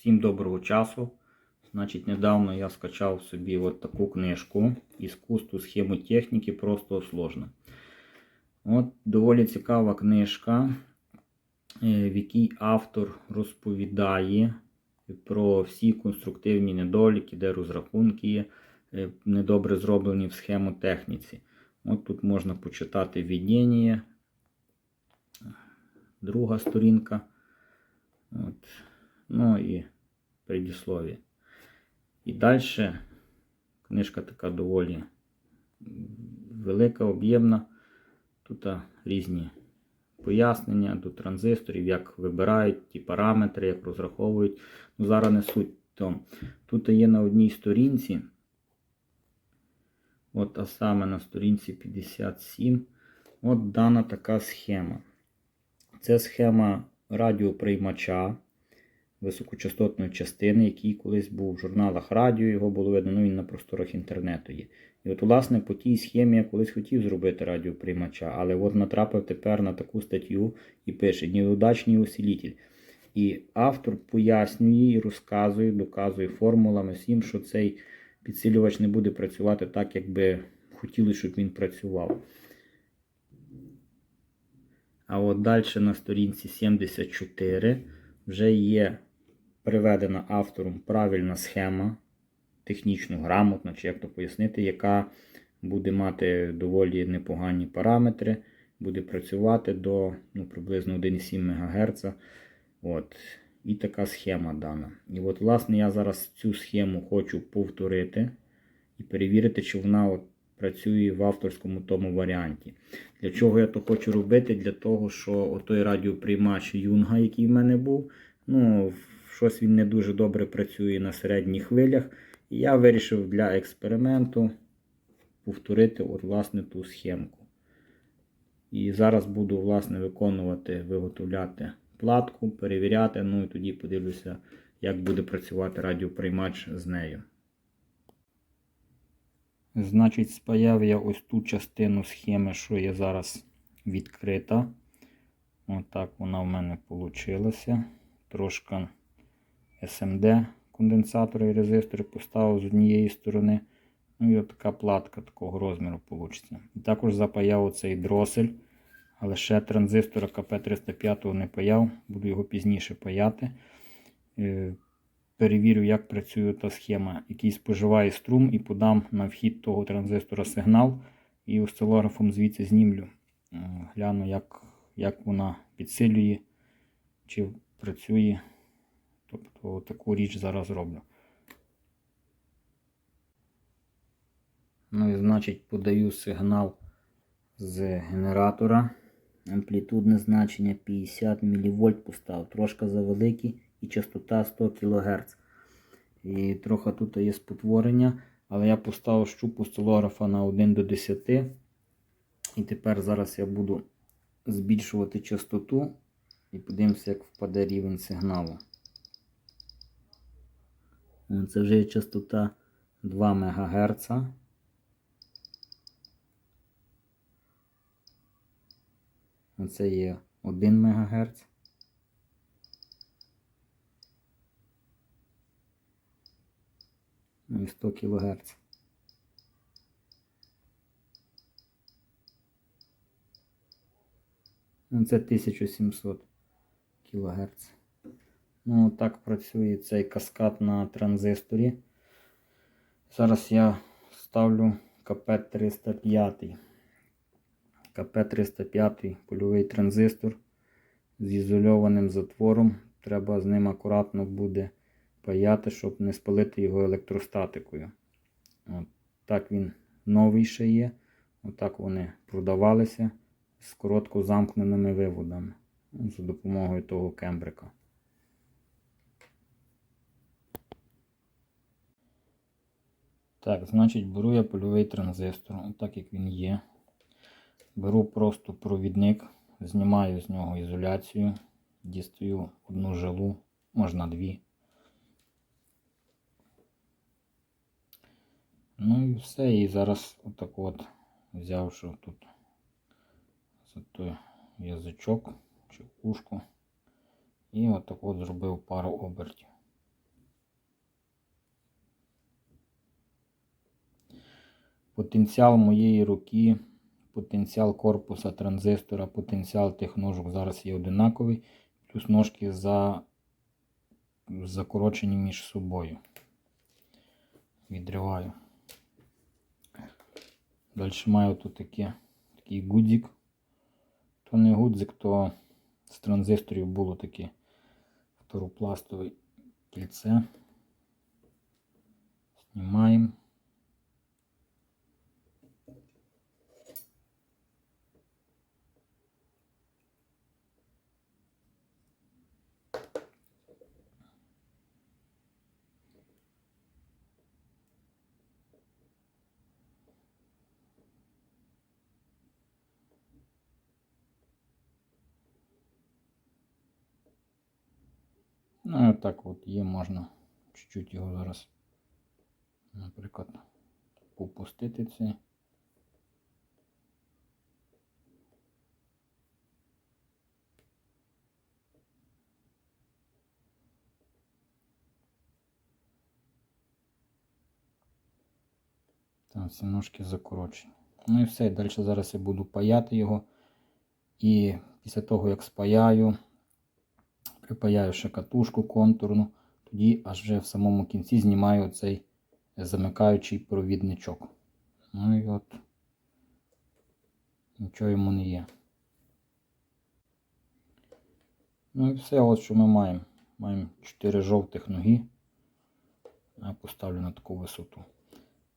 Всім доброго часу. Значить, недавно я скачав собі от таку книжку «Іскусство схемотехніки просто сложно. От доволі цікава книжка, е, в якій автор розповідає про всі конструктивні недоліки, де розрахунки є е, недобре зроблені в схемотехніці. От тут можна почитати відділення, друга сторінка. От. Ну і предіслов'я. І далі книжка така доволі велика, об'ємна. Тут різні пояснення до транзисторів, як вибирають ті параметри, як розраховують. Ну, Зараз не суть тому. Тут є на одній сторінці, от а саме на сторінці 57, от дана така схема. Це схема радіоприймача високочастотної частини, який колись був в журналах радіо, його було видно, ну він на просторах інтернету є. І от, власне, по тій схемі я колись хотів зробити радіоприймача, але от натрапив тепер на таку статтю і пише неудачний усилитель. І автор пояснює і розказує, доказує формулами всім, що цей підсилювач не буде працювати так, як би хотіли, щоб він працював. А от далі на сторінці 74 вже є приведена автором правильна схема, технічно грамотна, чи як то пояснити, яка буде мати доволі непогані параметри, буде працювати до ну, приблизно 1,7 МГц. От. І така схема дана. І от, власне, я зараз цю схему хочу повторити і перевірити, чи вона от працює в авторському тому варіанті. Для чого я то хочу робити? Для того, що той радіоприймач Юнга, який в мене був, ну, щось він не дуже добре працює на середніх хвилях. І я вирішив для експерименту повторити от, власне, ту схемку. І зараз буду власне, виконувати, виготовляти платку, перевіряти, ну і тоді подивлюся, як буде працювати радіоприймач з нею. Значить, спаяв я ось ту частину схеми, що є зараз відкрита. Отак вона в мене вийшла. Трошки SMD конденсатори і резистори поставив з однієї сторони. Ну і от така платка такого розміру вийде. І також запаяв оцей дросель. Але ще транзистора КП305 не паяв, буду його пізніше паяти. Е, Перевірю, як працює та схема, який споживає струм, і подам на вхід того транзистора сигнал. І осцилографом звідси знімлю. Е, Гляну, як як вона підсилює, чи працює. Тобто таку річ зараз роблю. Ну і значить подаю сигнал з генератора. Амплітудне значення 50 мВ поставив, трошки завеликий і частота 100 кГц. І трохи тут є спотворення, але я поставив щуп осцилографа на 1 до 10. І тепер зараз я буду збільшувати частоту і подивимося, як впаде рівень сигналу. Це вже є частота 2 МГц. Оце є 1 МГц. Ну і 100 кГц. Це 1700 кГц. Ну, так працює цей каскад на транзисторі. Зараз я ставлю КП-305. КП-305 польовий транзистор з ізольованим затвором. Треба з ним акуратно буде паяти, щоб не спалити його електростатикою. От Так він новий ще є. Отак вони продавалися з коротко замкненими виводами за допомогою того кембрика. Так, значить, беру я польовий транзистор, так як він є. Беру просто провідник, знімаю з нього ізоляцію, дістаю одну жилу, можна дві. Ну і все. І зараз отак от взявши тут за той язичок чи ушко. І отак от зробив пару обертів. Потенціал моєї руки, потенціал корпуса транзистора, потенціал тих ножок зараз є одинаковий. Плюс ножки за... закорочені між собою. Відриваю. Далі маю тут таке, такий гудзик. То не гудзик, то з транзисторів було таке фторопластове кільце. Знімаємо. Ну, так от є, можна чуть-чуть його зараз, наприклад, попустити це. Там всі ножки закорочені. Ну і все, далі зараз я буду паяти його. І після того, як спаяю, припаяю ще катушку контурну, тоді аж вже в самому кінці знімаю цей замикаючий провідничок. Ну і от нічого йому не є. Ну і все, от що ми маємо. Маємо 4 жовтих ноги. Я поставлю на таку висоту.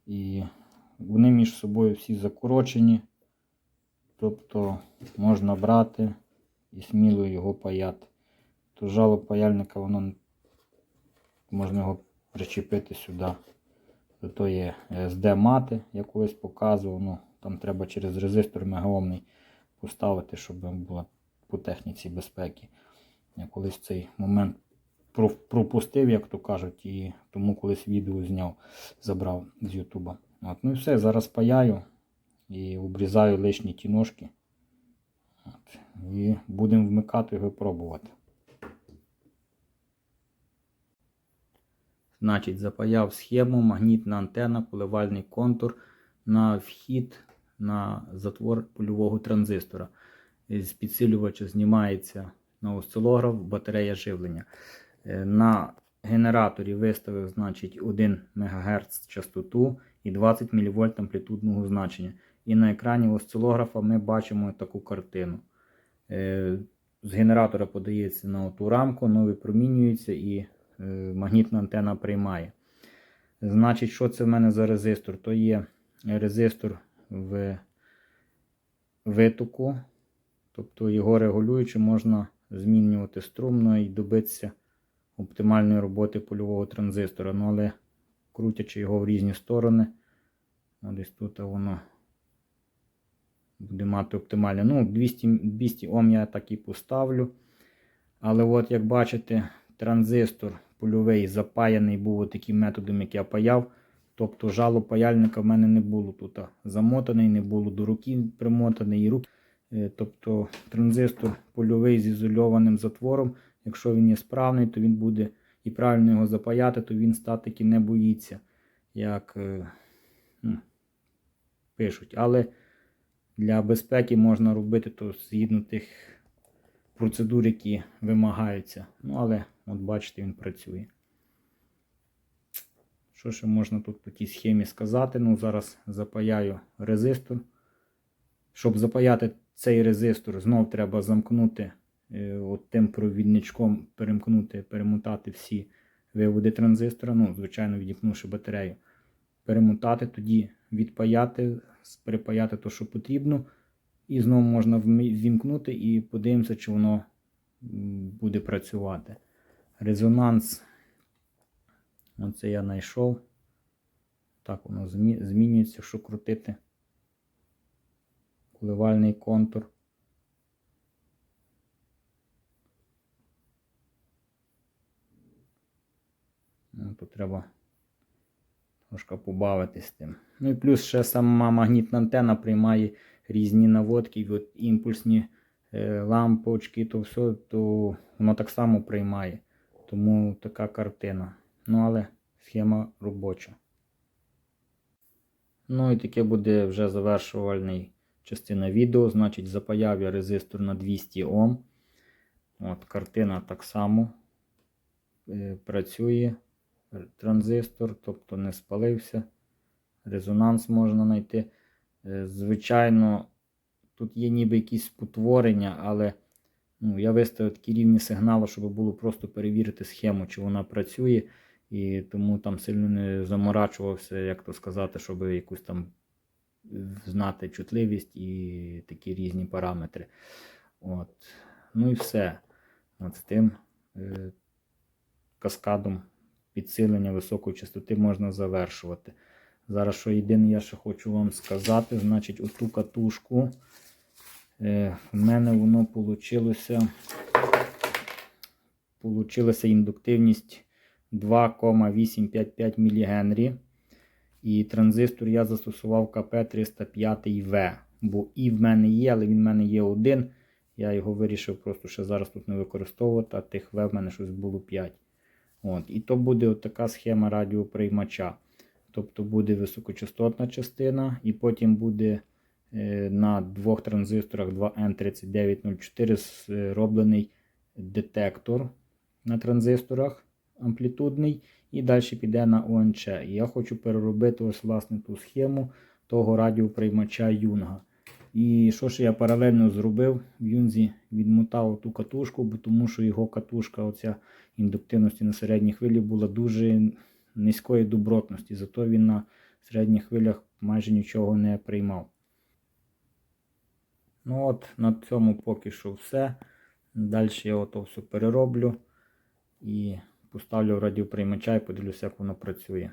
І вони між собою всі закорочені. Тобто можна брати і сміло його паяти. То жало паяльника, воно можна його причепити сюди. До тої SD мати, я показував. Ну, там треба через резистор мегаомний поставити, щоб була по техніці безпеки. Я колись цей момент пропустив, як то кажуть, і тому колись відео зняв, забрав з Ютуба. От, Ну і все, зараз паяю і обрізаю лишні ті ножки. От, і будемо вмикати і пробувати. Значить, запаяв схему, магнітна антена, коливальний контур на вхід на затвор польового транзистора. З підсилювача знімається на осцилограф батарея живлення. На генераторі виставив значить, 1 МГц частоту і 20 мВ амплітудного значення. І на екрані осцилографа ми бачимо таку картину. З генератора подається на ту рамку, воно випромінюється і магнітна антена приймає. Значить, що це в мене за резистор? То є резистор в витоку, тобто його регулюючи, можна змінювати струмно і добитися оптимальної роботи польового транзистора. Ну, але крутячи його в різні сторони, десь тут воно буде мати оптимальне. Ну, 200 200 Ом я так і поставлю. Але от, як бачите, транзистор польовий запаяний був таким методом, як я паяв. Тобто жало паяльника в мене не було тут замотаний, не було до руки примотаний і руки. Тобто транзистор польовий з ізольованим затвором. Якщо він є справний, то він буде і правильно його запаяти, то він статики не боїться, як ну, пишуть. Але для безпеки можна робити то згідно тих процедур, які вимагаються. Ну, але, от бачите, він працює. Що ще можна тут по тій схемі сказати? Ну, зараз запаяю резистор. Щоб запаяти цей резистор, знов треба замкнути от тим провідничком, перемкнути, перемотати всі виводи транзистора. Ну, звичайно, відімкнувши батарею. Перемотати, тоді відпаяти, перепаяти те, що потрібно. І знову можна ввімкнути і подивимося, чи воно буде працювати. Резонанс. Оце я знайшов. Так, воно змінюється, що крутити. Коливальний контур. Ну, Тут треба трошки побавитись з тим. Ну і плюс ще сама магнітна антена приймає різні наводки, от імпульсні е, лампочки, то все, то воно так само приймає. Тому така картина. Ну, але схема робоча. Ну і таке буде вже завершувальний частина відео. Значить, запаяв я резистор на 200 Ом. От, картина так само е, працює. Транзистор, тобто не спалився. Резонанс можна знайти. Е, Звичайно, тут є ніби якісь спотворення, але ну, я виставив такі рівні сигналу, щоб було просто перевірити схему, чи вона працює. І тому там сильно не заморачувався, як то сказати, щоб якусь там знати чутливість і такі різні параметри. От. Ну і все. От з тим е, каскадом підсилення високої частоти можна завершувати. Зараз що єдине я ще хочу вам сказати, значить, оту катушку. Е, в мене воно получилося, получилася індуктивність 2,855 мГ. І транзистор я застосував КП305В. Бо і в мене є, але він в мене є один. Я його вирішив просто ще зараз тут не використовувати, а тих В в мене щось було 5. От. І то буде от така схема радіоприймача. Тобто буде високочастотна частина, і потім буде на двох транзисторах 2N3904 зроблений детектор на транзисторах амплітудний, і далі піде на ОНЧ. Я хочу переробити ось власне ту схему того радіоприймача Юнга. І що ж я паралельно зробив? В Юнзі відмотав ту катушку, бо тому що його катушка оця індуктивності на середній хвилі була дуже низької добротності. Зато він на середніх хвилях майже нічого не приймав. Ну от, на цьому поки що все. Далі я ото все перероблю і поставлю радіоприймача і подивлюся, як воно працює.